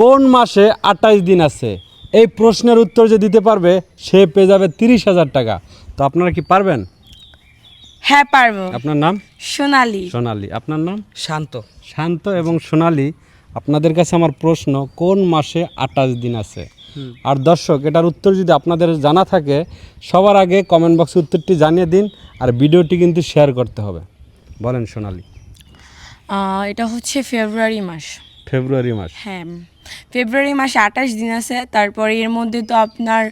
কোন মাসে আটাইশ দিন আছে? এই প্রশ্নের উত্তর যে দিতে পারবে সে পেয়ে যাবে তিরিশ হাজার টাকা। তো আপনারা কি পারবেন? হ্যাঁ পারব। আপনার নাম? সোনালি। সোনালি। আপনার নাম? শান্ত। শান্ত এবং সোনালি আপনাদের কাছে আমার প্রশ্ন কোন মাসে আটাশ দিন আছে? আর দর্শক এটার উত্তর যদি আপনাদের জানা থাকে সবার আগে কমেন্ট বক্সে উত্তরটি জানিয়ে দিন আর ভিডিওটি কিন্তু শেয়ার করতে হবে। বলেন সোনালি। এটা হচ্ছে ফেব্রুয়ারি মাস। ফেব্রুয়ারি মাস। হ্যাঁ ফেব্রুয়ারি মাসে আঠাশ দিন আছে তারপরে এর মধ্যে তো আপনার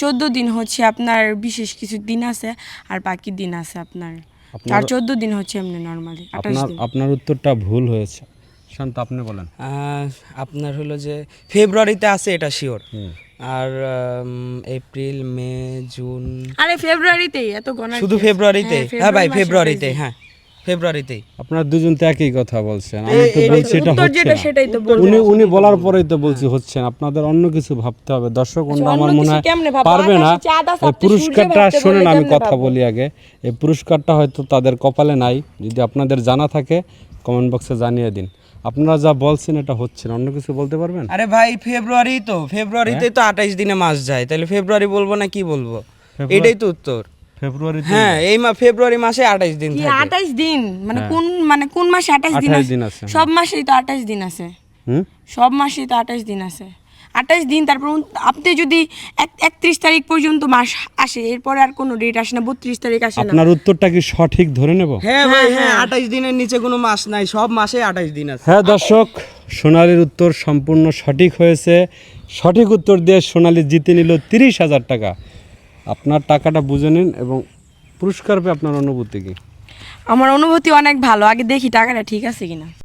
চোদ্দ দিন হচ্ছে আপনার বিশেষ কিছু দিন আছে আর বাকি দিন আছে আপনার। আর চোদ্দ দিন হচ্ছে এমনি নর্মালি আপনার আপনার উত্তরটা ভুল হয়েছে। শান্ত আপনি বলেন। আহ, আপনার হলো যে ফেব্রুয়ারিতে আছে এটা শিওর আর এপ্রিল মে জুন। আরে ফেব্রুয়ারিতেই এত গণা শুধু ফেব্রুয়ারিতে? হ্যাঁ ভাই ফেব্রুয়ারিতে হ্যাঁ। ফেব্রুয়ারিতেই আপনারা দুজন তো একই কথা বলছেন। আমি তো বলছি এটা হচ্ছে না। উনি উনি বলার পরেই তো বলছি হচ্ছে না। আপনাদের অন্য কিছু ভাবতে হবে। দর্শক অন্য আচ্ছা, আমার মনে হয় পারবে না। এই পুরস্কারটা শোনেন আমি কথা বলি আগে। এই পুরস্কারটা হয়তো তাদের কপালে নাই। যদি আপনাদের জানা থাকে কমেন্ট বক্সে জানিয়ে দিন। আপনারা যা বলছেন এটা হচ্ছে না। অন্য কিছু বলতে পারবেন? আরে ভাই ফেব্রুয়ারি তো। ফেব্রুয়ারিতে তো আঠাইশ দিনে মাস যায়। তাহলে ফেব্রুয়ারি বলব না কি বলব? এটাই তো উত্তর। ফেব্রুয়ারি হ্যাঁ এই মা ফেব্রুয়ারি মাসে আঠাইশ দিন থাকে। আঠাশ দিন? মানে কোন মানে কোন মাসে আঠাশ দিন 28 আছে? দিন আছে, সব মাসেই তো আঠাশ দিন আছে। হুম? সব মাসেই তো আঠাশ দিন আছে। আঠাশ দিন তারপর আপনি যদি একত্রিশ তারিখ পর্যন্ত মাস আসে এরপরে আর কোনো ডেট আসে না বত্রিশ তারিখ আসে না। আপনার উত্তরটা কি সঠিক ধরে নেব? হ্যাঁ ভাই হ্যাঁ আঠাইশ দিনের নিচে কোনো মাস নাই সব মাসে আঠাইশ দিন আছে। হ্যাঁ দর্শক সোনালির উত্তর সম্পূর্ণ সঠিক হয়েছে। সঠিক উত্তর দিয়ে সোনালি জিতে নিল তিরিশ হাজার টাকা। আপনার টাকাটা বুঝে নিন এবং পুরস্কার পেয়ে আপনার অনুভূতি কি? আমার অনুভূতি অনেক ভালো। আগে দেখি টাকাটা ঠিক আছে কিনা।